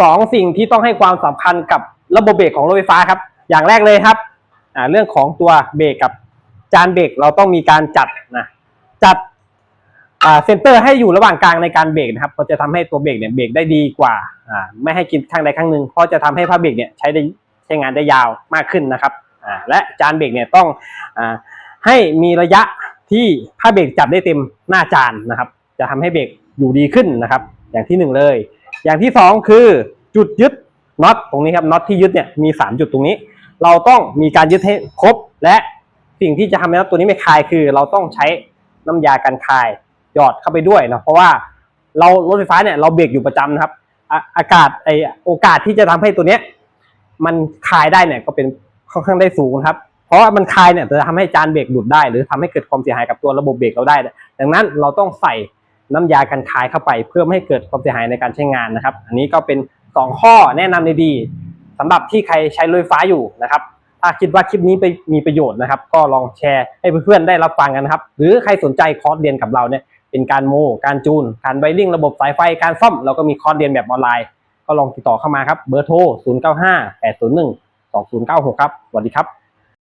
สองสิ่งที่ต้องให้ความสำคัญกับระบบเบรกของรถไฟฟ้าครับ อย่างแรกเลยครับเรื่องของตัวเบรกกับจานเบรกเราต้องมีการจัดนะจัดเซนเตอร์ให้อยู่ระหว่างกลางในการเบรกนะครับก็จะทำให้ตัวเบรกเนี่ยเบรกได้ดีกว่าไม่ให้กินข้างใดข้างหนึ่งเพราะจะทำให้ผ้าเบรกเนี่ยใช้ได้ใช้งานได้ยาวมากขึ้นนะครับและจานเบรกเนี่ยต้องอให้มีระยะที่ผ้าเบรกจับได้เต็มหน้าจานนะครับ จะทำให้เบรกอยู่ดีขึ้นนะครับ อย่างที่หนึ่งเลย อย่างที่สองคือจุดยึดน็อตตรงนี้ครับน็อตที่ยึดเนี่ยมีสามจุดตรงนี้ เราต้องมีการยึดให้ครบ และสิ่งที่จะทำให้น็อตตัวนี้ไม่คลายคือ เราต้องใช้น้ำยากันคายหยอดเข้าไปด้วยนะเพราะว่าเรารถไฟฟ้าเนี่ยเราเบรกอยู่ประจำนะครับอะอากาศไอโอกาสที่จะทำให้ตัวเนี้ยมันคลายได้เนี่ยก็เป็นค่อนข้างได้สูงครับ เพราะว่ามันคลายเนี่ยจะทำให้จานเบรกหลุดได้ หรือทำให้เกิดความเสียหายกับตัวระบบเบรกเราได้ ดังนั้นเราต้องใส่ น้ำยากันคายเข้าไป เพื่อไม่ให้เกิดความเสียหายในการใช้งานนะครับ อันนี้ก็เป็นสองข้อแนะนำดีๆสำหรับที่ใครใช้รถไฟฟ้าอยู่นะครับ ถ้าคิดว่าคลิปนี้ไปมีประโยชน์นะครับ ก็ลองแชร์ให้เพื่อนๆได้รับฟังกันนะครับ หรือใครสนใจคอร์สเรียนกับเราเนี่ยเป็นการโมการจูน การไวริ่งระบบสายไฟการซ่อมเราก็มีคอร์สเรียนแบบออนไลน์ ก็ลองติดต่อเข้ามาครับเบอร์โทร 0 9 5 8 0 1 2 0 9 6 ครับสวัสดีครับ